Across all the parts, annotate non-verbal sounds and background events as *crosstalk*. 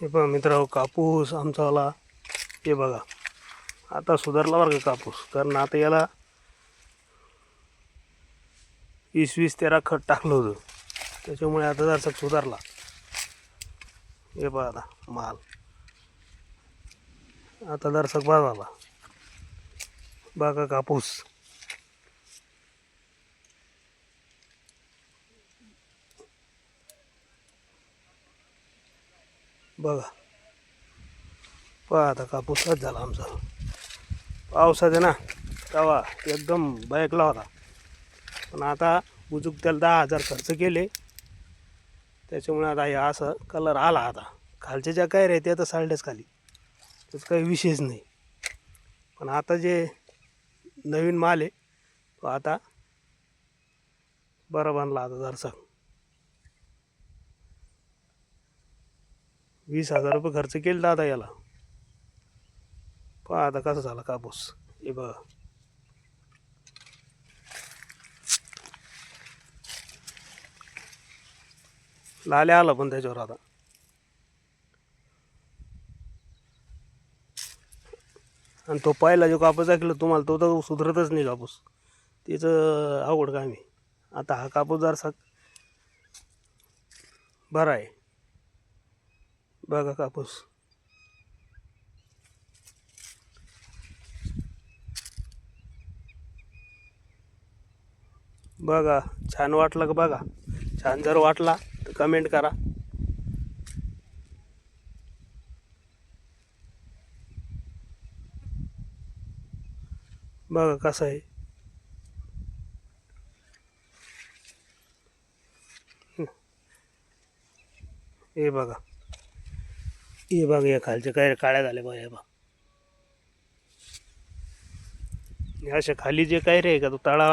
हे बघा मित्रांनो हो, कापूस आमचावाला हे बघा. आता सुधारला बरं का कापूस? कारण आता याला वीस वीस तेरा खत टाकलं होतं. त्याच्यामुळे आता जरसा सुधारला. हे बघा आता माल. आता जरासा बा झाला कापूस. बघा. पहा आता कापूसच झाला आमचा. पावसात आहे ना तवा एकदम बॅकला होता. पण आता उजूक त्याला दहा हजार खर्च केले. त्याच्यामुळे आता हे असं कलर आला आता. खालच्या ज्या काय रे ते आता सालड्याच खाली. त्याचं काही विशेष नाही. पण आता जे नवीन माल आहे तो आता बरं बांधला आता जरसा. वीस हजार रुपये खर्च केला दादा याला. पहा आता कसा झाला कापूस. हे बघा. लाले आला पण त्याच्यावर आता. आणि तो पहिला जो कापूस ऐकला तुम्हाला तो तर सुधरतच नाही कापूस. तिचं अवघड काम आहे. आता हा कापूस जरसा बरा आहे. बघा कापूस. बघा छान वाटलं का बघा? छान जर वाटला तर कमेंट करा. बघा कसं आहे. हे बघा. हे बघ या खालच्या काय काळ्या झाल्या बघ हे बघ. अशा खाली जे काय रे का तो तळा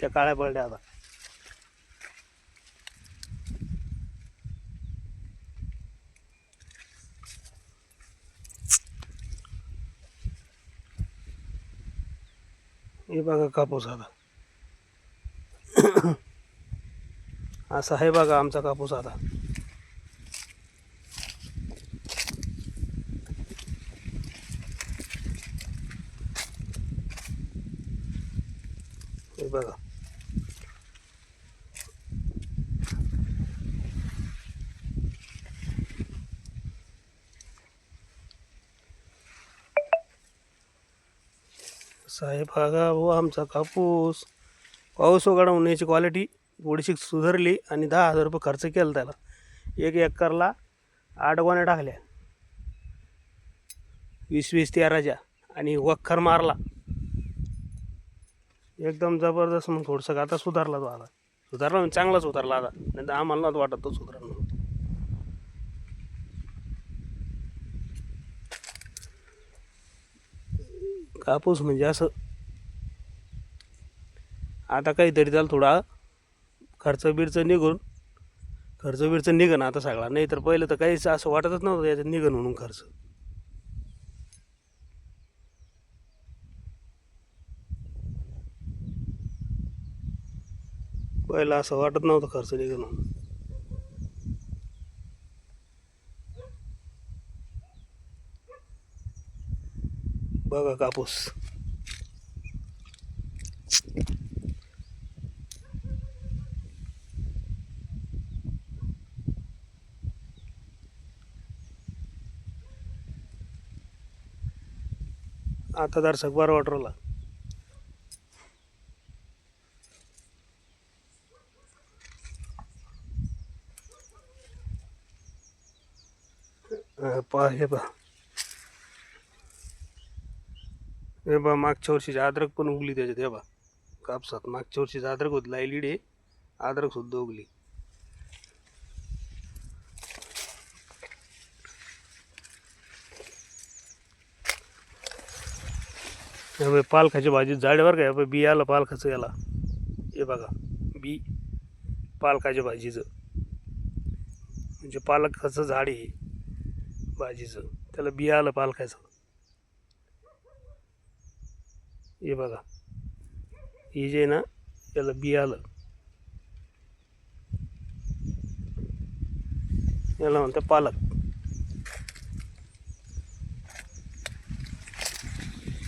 त्या काळ्या पडल्या आता. हे बघा कापूस आता. *coughs* असा आहे बघा आमचा कापूस आता. हे बघा. साहेब बघा हो आमचा कापूस? पाऊस वगैरे होण्याची क्वालिटी थोडीशी सुधारली आणि दहा हजार रुपये खर्च केला त्याला. एक एकरला आठ गोण्या टाकल्या. वीस वीस तेराच्या आणि वखर मारला. एकदम जबरदस्त मग थोडंसं आता सुधारला तो आता. सुधारला म्हणजे चांगला सुधारला आता. नाही तर आम्हाला नव्हतं वाटत तो सुधारला म्हणून. कापूस म्हणजे असं. आता काहीतरी त्याला थोडा खर्च बिर्च निघून खर्च बिर्च निघन आता सगळा. नाही तर पहिलं तर काहीच असं वाटतच नव्हतं याच्यात निघन म्हणून खर्च. पहिला असं वाटत नव्हतं खर्च निघन बघा कापूस. आता दर्शक बरं वाटरला पहा हे पहा हे बा मागच्या वर्षीची अद्रक पण उगली त्याच्यात हे बा कापसात. मागच्या वर्षीची अद्रक होत लायली आहे अद्रक सुद्धा उगली. हे बघ, भाजी जाड्यावर काय बी आलं पालकाचं याला. हे बघा बी पालकाच्या भाजीचं. म्हणजे पालकाचं झाड आहे भाजीचं त्याला बिया आलं पालकायचं हे बघा हे जे ना त्याला बिया ये तो पालक।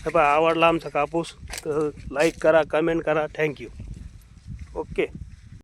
आवड़ा आवडला कापूस तो लाइक करा, कमेंट करा, थैंक यू। ओके।